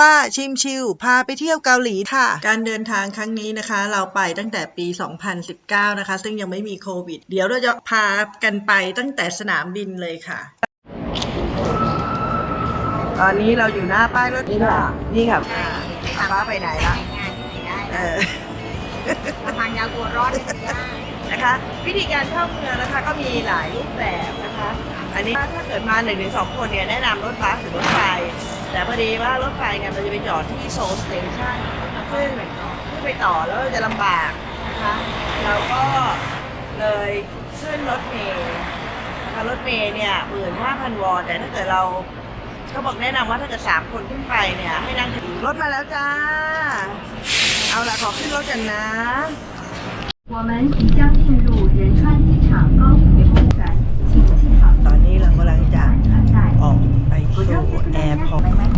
ป้าชิมชิวพาไปเที่ยวเกาหลีค่ะ การเดินทางครั้งนี้นะคะ เราไปตั้งแต่ปี 2019 นะคะ ซึ่งยังไม่มีโควิด เดี๋ยวเราจะพากันไปตั้งแต่สนามบินเลยค่ะ ตอนนี้เราอยู่หน้าป้ายรถนี่ค่ะนี่ค่ะป้าไปไหนละเออทางยาวกลัวร้อนไม่ได้นะคะ วิธีการเข้าเมืองนะคะก็มีหลายรูปแบบนะคะ อันนี้ถ้าเกิดมาหนึ่งหรือสองคนเนี่ยแนะนำรถบัสหรือรถไฟแต่พอ ดีว่ารถไฟเนี่ยมันจะไปจอดที่โซลสเตชันซึ่งขึ้นไปต่อแล้วจะลำบากนะคะ เราก็เลยขึ้นรถเมล์นะคะรถเมล์เนี่ยหมื่นห้าพันวอนแต่ถ้าเกิดเราเขาบอกแนะนำว่าถ้าเกิดสามคนขึ้นไปเนี่ยให้นั่งถึงรถมาแล้วจ้า เอาละขอขึ้นรถกันนะ 我们即将进入仁川机场高速公路站，请系好 ตอนนี้เรากำลังจะ 安全带。 ออกไปสู่แอร์พอร์ต